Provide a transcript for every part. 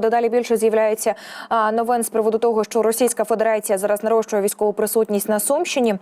Дедалі більше з'являється новин з приводу того, що Російська Федерація зараз нарощує військову присутність на Сумщині.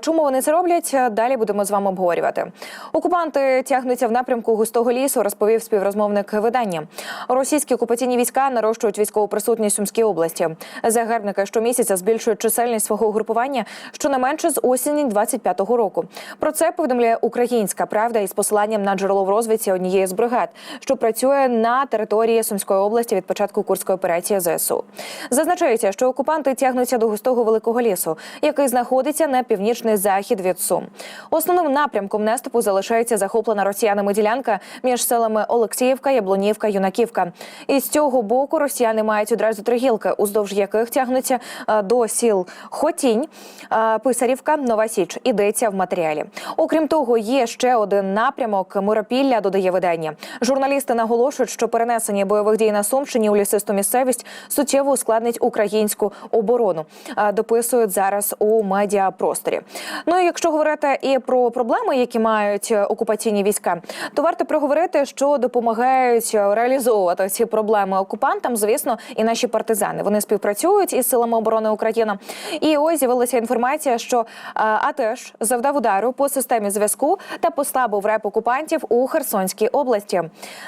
Чому вони це роблять? Далі будемо з вами обговорювати. Окупанти тягнуться в напрямку густого лісу, розповів співрозмовник видання. Російські окупаційні війська нарощують військову присутність Сумській області. Загарбники щомісяця збільшують чисельність свого угрупування щонайменше з осені 25-го року. Про це повідомляє Українська Правда із посиланням на джерело в розвідці однієї з бригад, що працює на території Сумської області від початку курської операції ЗСУ. Зазначається, що окупанти тягнуться до густого великого лісу, який знаходиться на північний захід від Сум. Основним напрямком наступу залишається захоплена росіянами ділянка між селами Олексіївка, Яблунівка, Юнаківка. І з цього боку росіяни мають одразу три гілки, уздовж яких тягнуться е, до сіл Хотінь, е, Писарівка, Нова Січ. Ідеться в матеріалі. Окрім того, є ще один напрямок Миропілля, додає видання. Журналісти наголошують, що перенесення бойових дій на Сумщині у лісисту місцевість суттєво ускладнить українську оборону. Дописують зараз у медіапросторі. Ну і якщо говорити і про проблеми, які мають окупаційні війська, то варто проговорити, що допомагають реалізовувати ці проблеми окупантам. Звісно, і наші партизани вони співпрацюють із силами оборони України. І ось з'явилася інформація, що АТЕШ завдав удару по системі зв'язку та послабив реп окупантів у Херсонській області.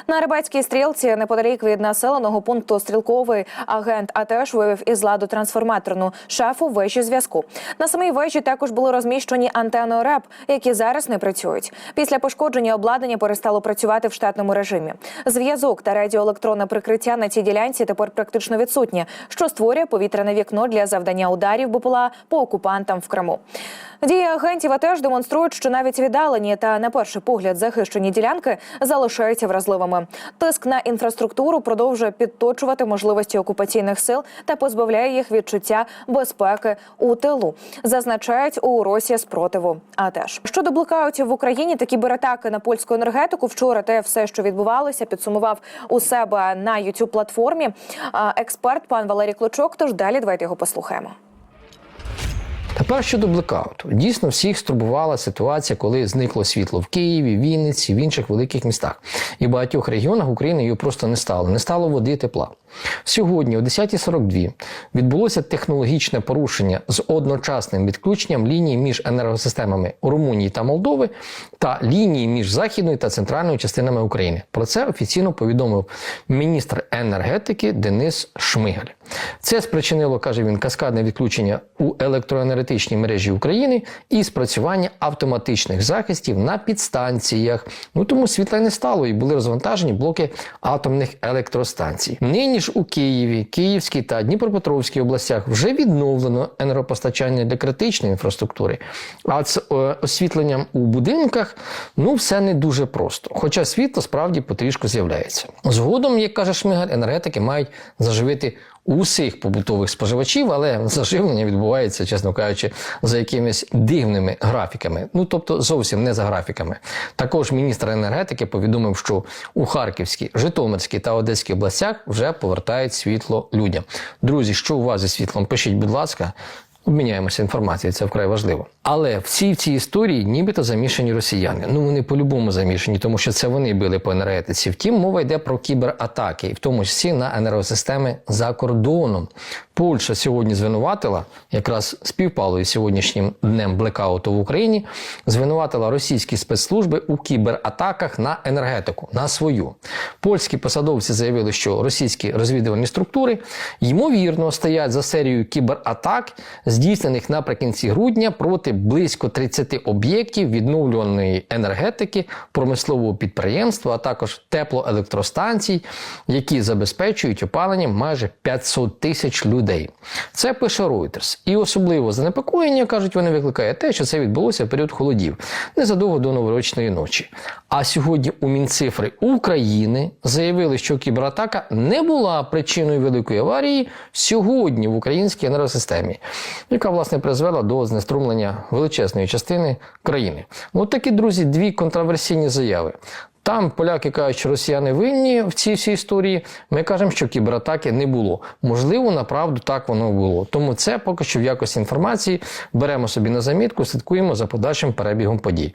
На рибацькій стрілці неподалік від населеного пункту стрілковий агент АТЕШ вивів із ладу трансформаторну шафу вежі зв'язку. На самій вежі також були розміщені антени РЕП, які зараз не працюють. Після пошкодження обладнання перестало працювати в штатному режимі. Зв'язок та радіоелектронне прикриття на цій ділянці тепер практично відсутні, що створює повітряне вікно для завдання ударів БПЛА по окупантам в Криму. Дії агентів АТЕШ демонструють, що навіть віддалені та на перший погляд захищені ділянки залишаються вразливими. Тиск на інфраструктуру продовжує підточувати можливості окупаційних сил та позбавляє їх відчуття безпеки у тилу. Зазначають у Росії спротиву. А теж щодо блокаутів в Україні, такі бератаки на польську енергетику. Вчора те все, що відбувалося, підсумував у себе на youtube платформі експерт пан Валерій Клочок. Тож далі давайте його послухаємо. Тепер щодо блекауту. Дійсно, всіх стурбувала ситуація, коли зникло світло в Києві, Вінниці, в інших великих містах. І в багатьох регіонах України його просто не стало. Не стало води тепла. Сьогодні, о 10.42, відбулося технологічне порушення з одночасним відключенням лінії між енергосистемами Румунії та Молдови та лінії між західною та центральною частинами України. Про це офіційно повідомив міністр енергетики Денис Шмигаль. Це спричинило, каже він, каскадне відключення у електроенергетичній мережі України і спрацювання автоматичних захистів на підстанціях. Ну тому світла не стало і були розвантажені блоки атомних електростанцій. Нині ж у Києві, Київській та Дніпропетровській областях вже відновлено енергопостачання для критичної інфраструктури. А з е, освітленням у будинках ну все не дуже просто. Хоча світло справді потрішку з'являється. Згодом, як каже Шмигаль, енергетики мають заживити усіх побутових споживачів, але заживлення відбувається, чесно кажучи, за якимись дивними графіками. Ну тобто зовсім не за графіками. Також міністр енергетики повідомив, що у Харківській, Житомирській та Одеській областях вже повертають світло людям. Друзі, що у вас зі світлом? Пишіть, будь ласка. Обміняємося інформацією, це вкрай важливо. Але всі в цій історії нібито замішані росіяни. Ну вони по-любому замішані, тому що це вони били по енергетиці. Втім, мова йде про кібератаки, в тому числі на енергосистеми за кордоном. Польща сьогодні звинуватила, якраз співпало із сьогоднішнім днем блекауту в Україні, звинуватила російські спецслужби у кібератаках на енергетику, на свою. Польські посадовці заявили, що російські розвідувальні структури ймовірно стоять за серією кібератак, здійснених наприкінці грудня проти близько 30 об'єктів відновлюваної енергетики, промислового підприємства, а також теплоелектростанцій, які забезпечують опалення майже 500 тисяч людей. Це пише Reuters. І особливо занепокоєння, кажуть, вони викликає те, що це відбулося в період холодів, незадовго до новорічної ночі. А сьогодні у Мінцифри України заявили, що кібератака не була причиною великої аварії сьогодні в українській енергосистемі, яка власне призвела до знеструмлення величезної частини країни. От такі друзі, дві контроверсійні заяви. Там поляки кажуть, що росіяни винні в цій всій історії. Ми кажемо, що кібератаки не було. Можливо, направду так воно було. Тому це поки що в якості інформації беремо собі на замітку, слідкуємо за подальшим перебігом подій.